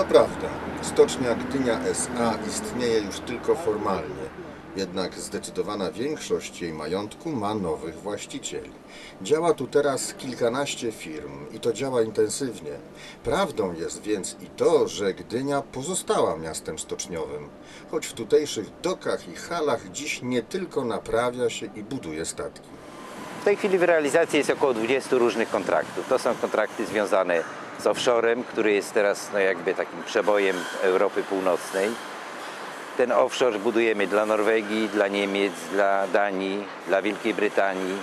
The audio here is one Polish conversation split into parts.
To prawda, stocznia Gdynia SA istnieje już tylko formalnie. Jednak zdecydowana większość jej majątku ma nowych właścicieli. Działa tu teraz kilkanaście firm i to działa intensywnie. Prawdą jest więc i to, że Gdynia pozostała miastem stoczniowym, choć w tutejszych dokach i halach dziś nie tylko naprawia się i buduje statki. W tej chwili w realizacji jest około 20 różnych kontraktów. To są kontrakty związane z offshorem, który jest teraz no jakby takim przebojem Europy Północnej. Ten offshore budujemy dla Norwegii, dla Niemiec, dla Danii, dla Wielkiej Brytanii.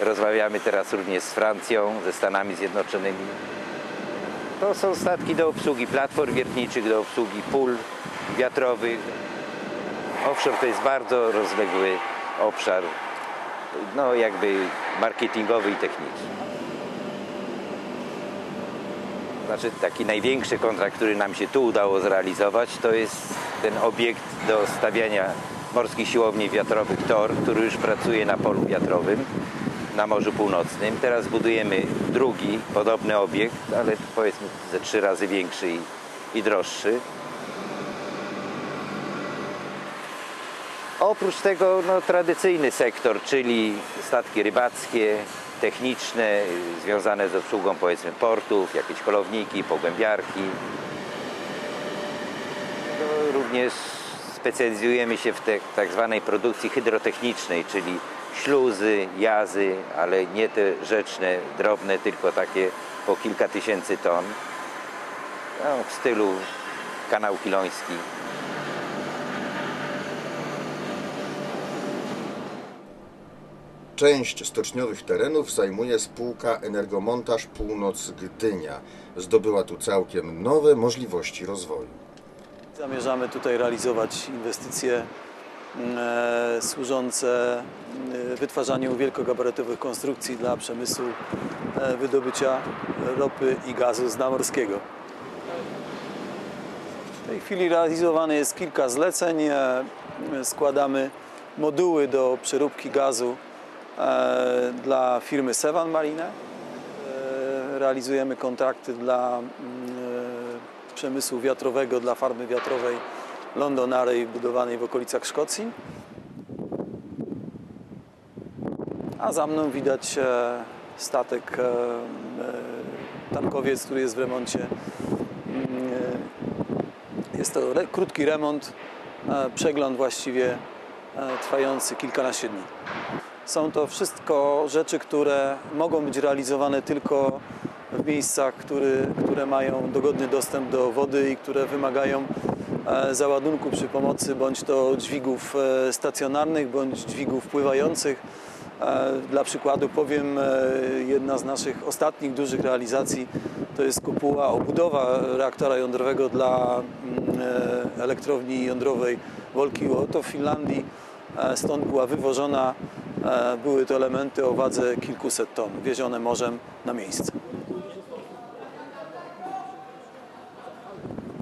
Rozmawiamy teraz również z Francją, ze Stanami Zjednoczonymi. To są statki do obsługi platform wiertniczych, do obsługi pól wiatrowych. Offshore to jest bardzo rozległy obszar, no jakby marketingowy i techniczny. Znaczy taki największy kontrakt, który nam się tu udało zrealizować, to jest ten obiekt do stawiania morskich siłowni wiatrowych TOR, który już pracuje na polu wiatrowym na Morzu Północnym. Teraz budujemy drugi, podobny obiekt, ale powiedzmy ze trzy razy większy i, i droższy. Oprócz tego no, tradycyjny sektor, czyli statki rybackie, techniczne, y, związane z obsługą powiedzmy portów, jakieś kolowniki, pogłębiarki. No, również specjalizujemy się w te, tak zwanej produkcji hydrotechnicznej, czyli śluzy, jazy, ale nie te rzeczne, drobne, tylko takie po kilka tysięcy ton. No, w stylu kanał Kiloński. Część stoczniowych terenów zajmuje spółka Energomontaż Północ Gdynia. Zdobyła tu całkiem nowe możliwości rozwoju. Zamierzamy tutaj realizować inwestycje e, służące e, wytwarzaniu wielkogabarytowych konstrukcji dla przemysłu e, wydobycia ropy i gazu z dna morskiego. W tej chwili realizowane jest kilka zleceń. E, Składamy moduły do przeróbki gazu dla firmy Sevan Marine. E, Realizujemy kontrakty dla mm, e, przemysłu wiatrowego, dla farmy wiatrowej Londonarey budowanej w okolicach Szkocji. A za mną widać e, statek, e, e, tankowiec, który jest w remoncie. Mm, e, Jest to re, krótki remont, e, przegląd właściwie e, trwający kilkanaście dni. Są to wszystko rzeczy, które mogą być realizowane tylko w miejscach, który, które mają dogodny dostęp do wody i które wymagają e, załadunku przy pomocy bądź to dźwigów e, stacjonarnych, bądź dźwigów pływających. E, Dla przykładu powiem, jedna z naszych ostatnich dużych realizacji to jest kopuła, obudowa reaktora jądrowego dla mm, elektrowni jądrowej Wolkiło. w Finlandii. Stąd była wywożona, były to elementy o wadze kilkuset ton, wiezione morzem na miejsce.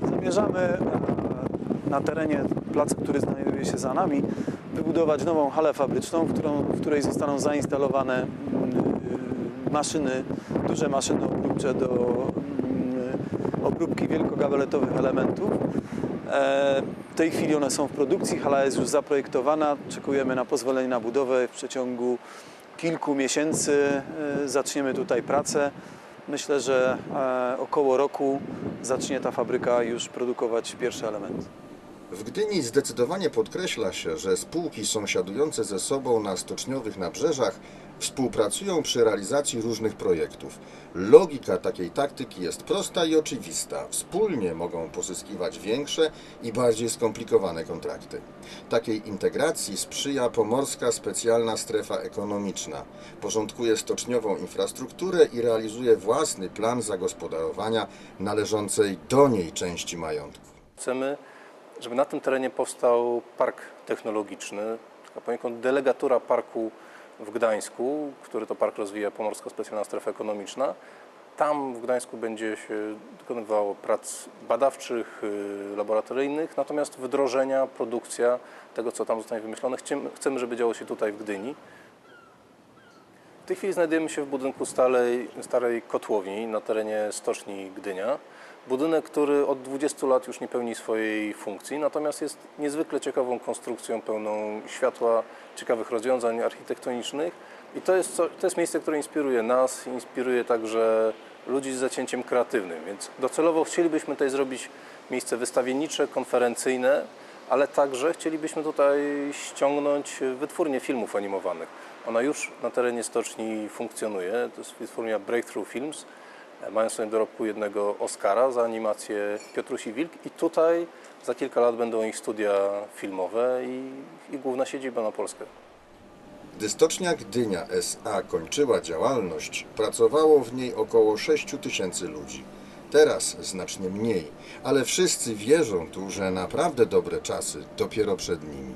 Zamierzamy na terenie placu, który znajduje się za nami, wybudować nową halę fabryczną, w, którą, w której zostaną zainstalowane mm, y, maszyny, duże maszyny obróbcze do mm, obróbki wielkogabaletowych elementów. E, W tej chwili one są w produkcji, hala jest już zaprojektowana, czekujemy na pozwolenie na budowę. W przeciągu kilku miesięcy e, zaczniemy tutaj pracę. Myślę, że e, około roku zacznie ta fabryka już produkować pierwsze elementy. W Gdyni zdecydowanie podkreśla się, że spółki sąsiadujące ze sobą na stoczniowych nabrzeżach współpracują przy realizacji różnych projektów. Logika takiej taktyki jest prosta i oczywista. Wspólnie mogą pozyskiwać większe i bardziej skomplikowane kontrakty. Takiej integracji sprzyja Pomorska Specjalna Strefa Ekonomiczna. Porządkuje stoczniową infrastrukturę i realizuje własny plan zagospodarowania należącej do niej części majątku. Chcemy, żeby na tym terenie powstał park technologiczny, taka poniekąd delegatura parku w Gdańsku, który to park rozwija Pomorska Specjalna Strefa Ekonomiczna. Tam w Gdańsku będzie się dokonywało prac badawczych, y, laboratoryjnych, natomiast wdrożenia, produkcja tego, co tam zostanie wymyślone, chcemy, żeby działo się tutaj w Gdyni. tej chwili znajdujemy się w budynku starej, starej kotłowni na terenie Stoczni Gdynia. Budynek, który od 20 lat już nie pełni swojej funkcji, natomiast jest niezwykle ciekawą konstrukcją, pełną światła, ciekawych rozwiązań architektonicznych. I to jest, to jest miejsce, które inspiruje nas, inspiruje także ludzi z zacięciem kreatywnym. Więc docelowo chcielibyśmy tutaj zrobić miejsce wystawiennicze, konferencyjne, ale także chcielibyśmy tutaj ściągnąć wytwórnię filmów animowanych. Ona już na terenie stoczni funkcjonuje. To jest wytwórnia Breakthrough Films. Mają sobie dorobku jednego Oscara za animację Piotruś i Wilk i tutaj za kilka lat będą ich studia filmowe i, i główna siedziba na Polskę. Gdy Stocznia Gdynia SA kończyła działalność, pracowało w niej około 6 tysięcy ludzi. Teraz znacznie mniej, ale wszyscy wierzą tu, że naprawdę dobre czasy dopiero przed nimi.